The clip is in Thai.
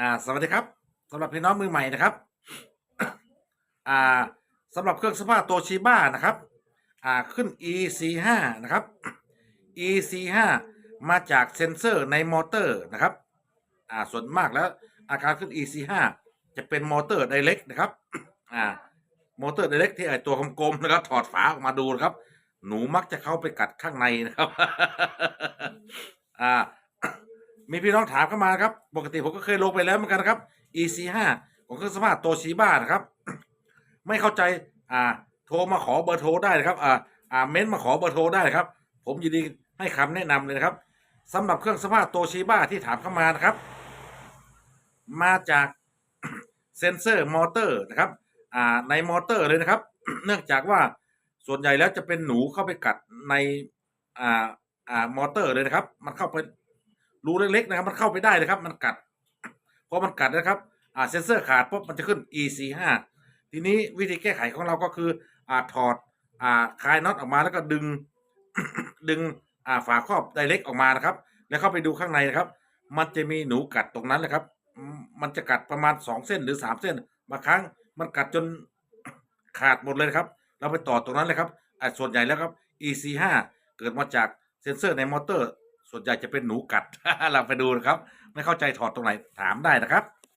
อ่า สวัสดีครับสำหรับพี่น้องมือใหม่นะครับ อ่าสำหรับเครื่องซักผ้าโตชิบ้านะครับ อ่าขึ้น EC5 นะครับ EC5 มาจากเซ็นเซอร์ในมอเตอร์นะครับ อ่าส่วนมากแล้วอาการขึ้น EC5 จะเป็นมอเตอร์ไดเรกนะครับ อ่ามอเตอร์ไดเรกที่ไอตัวกลมๆนะครับ ถอดฝาออกมาดูนะครับ หนูมักจะเข้าไปกัดข้างในนะครับ อ่า มีพี่น้องถามเข้ามาครับ ปกติผมก็เคยลงไปแล้วเหมือนกันนะครับ EC5 ของเครื่องสภาพโตชิบ้านะครับ ไม่เข้าใจอ่า โทรมาขอเบอร์โทรได้นะครับ อ่าอ่าเม้นมาขอเบอร์โทรได้ครับ ผมยินดีให้คำแนะนำเลยนะครับสำหรับเครื่องสภาพโตชิบ้าที่ถามเข้ามานะครับ มาจากเซนเซอร์มอเตอร์นะครับอ่าในมอเตอร์เลยนะครับ เนื่องจากว่าส่วนใหญ่แล้วจะเป็นหนูเข้าไปกัดในอ่าอ่ามอเตอร์เลยนะครับ มันเข้าไป รูเล็กๆนะครับ มันเข้าไปได้นะครับ มันกัดพอมันกัดนะครับอ่าเซนเซอร์ขาดปุ๊บมันจะขึ้น EC5 ทีนี้วิธีแก้ไขของเราก็คืออ่าถอดอ่าคลายน็อตออกมาแล้วก็ดึง ดึงอ่าฝาครอบไดเล็กออกมานะครับ แล้วเข้าไปดูข้างในนะครับ มันจะมีหนูกัดตรงนั้นเลยครับ มันจะกัดประมาณสองเส้นหรือสามเส้นบางครั้งมันกัดจนขาดหมดเลยครับ เราไปต่อตรงนั้นเลยครับส่วนใหญ่แล้วครับ EC5 เกิดมาจากเซนเซอร์ในมอเตอร์ ส่วนใหญ่จะเป็นหนูกัดเราไปดูนะครับ ไม่เข้าใจถอดตรงไหนถามได้นะครับ